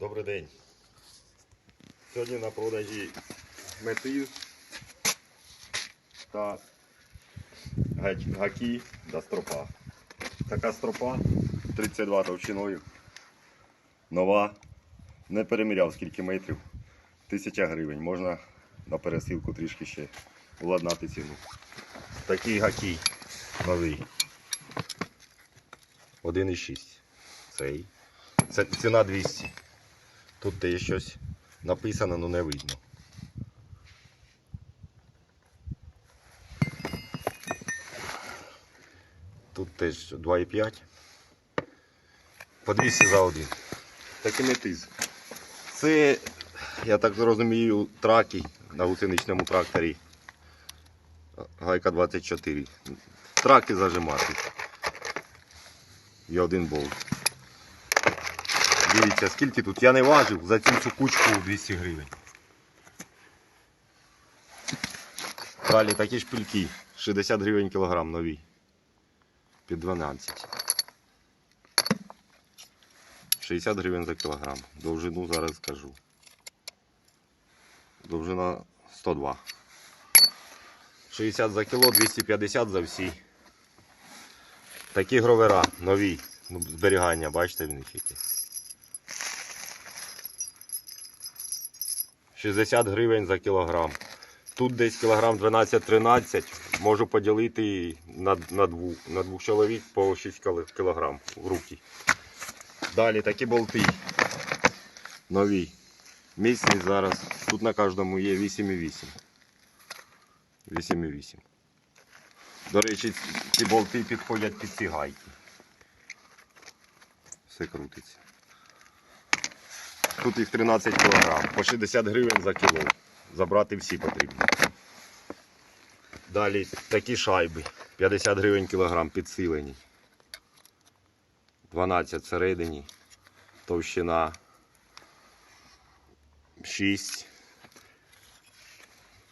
Добрий день. Сьогодні на продажі мети та га- гаки та стропа. Така стропа 32 товщиною. Нова. Не переміряв скільки метрів. Тисяча гривень. Можна на пересилку трішки ще уладнати ціну. Такий гакій новий. 1,6. Цей. Це ціна 200. Тут де є щось написано, але не видно. Тут теж 2,5. По 200 за один. Такий метиз. Це, я так розумію, траки на гусеничному тракторі. Гайка 24. Траки зажимати. І один болт. Дивіться, скільки тут. Я не важив за цю всю кучку 200 гривень. Далі такі шпильки. 60 гривень кілограм нові. Під 12. 60 гривень за кілограм. Довжину зараз скажу. Довжина 102. 60 за кіло, 250 за всі. Такі гровера нові. Зберігання, бачите в них які. 60 гривень за кілограм. Тут десь кілограм 12-13. Можу поділити на, на, двох, на двох чоловік по 6 кілограм в руки. Далі такі болти. Нові. Міцність зараз. Тут на кожному є 8,8. 8,8. До речі, ці болти підходять під ці гайки. Все крутиться. Тут їх 13 кг, по 60 гривень за кіло. Забрати всі потрібно. Далі такі шайби. 50 гривень кілограм підсилені. 12 всередині. Товщина 6.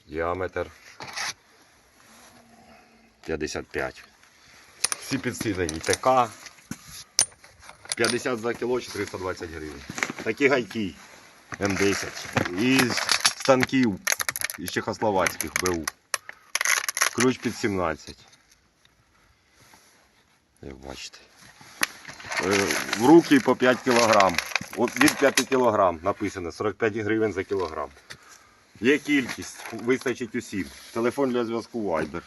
Діаметр 55. Всі підсилені. ТК 50 за кіло 420 гривень. Такі гайки М10. Із станків із чехословацьких БУ. Ключ під 17. Як бачите. Е, В руки по 5 кг. От від 5 кг написано 45 гривень за кілограм. Є кількість, вистачить усім. Телефон для зв'язку Viber.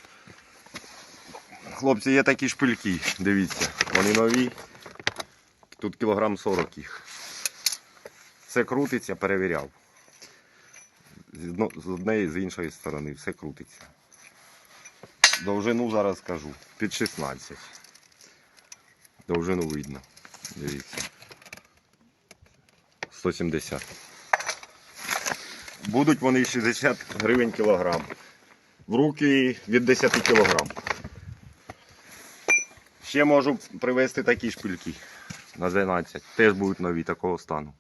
Хлопці, є такі шпильки, дивіться, вони нові. Тут кілограм 40 їх. Все крутиться, перевіряв. З однієї з іншої сторони все крутиться. Довжину зараз скажу. Під 16. Довжину видно. Дивіться. 170. Будуть вони 60 гривень кілограм. В руки від 10 кілограм. Ще можу привезти такі шпильки на 12. Теж будуть нові такого стану.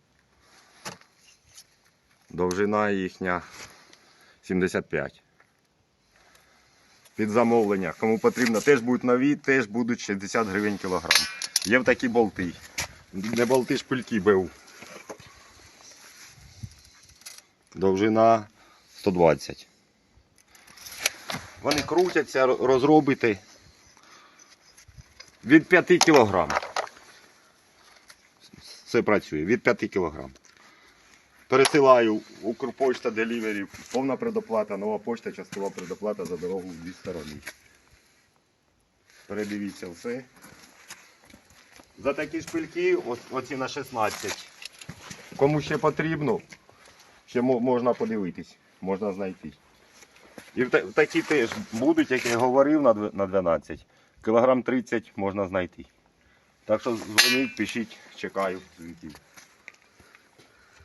Довжина їхня 75. Під замовлення. Кому потрібно, теж будуть нові, теж будуть 60 гривень кілограм. Є в такі болти. Не болти, шпильки БУ. Довжина 120. Вони крутяться, розробити від 5 кілограм. Це працює від 5 кілограм. Пересилаю Укрпочта Делівері, повна предоплата, нова почта, часткова предоплата за дорогу в дві сторони. Передивіться все. За такі шпильки, оці на 16. Кому ще потрібно, ще можна подивитись, можна знайти. І такі теж будуть, як я говорив, на 12. Кілограм 30 можна знайти. Так що дзвоніть, пишіть, чекаю звітів.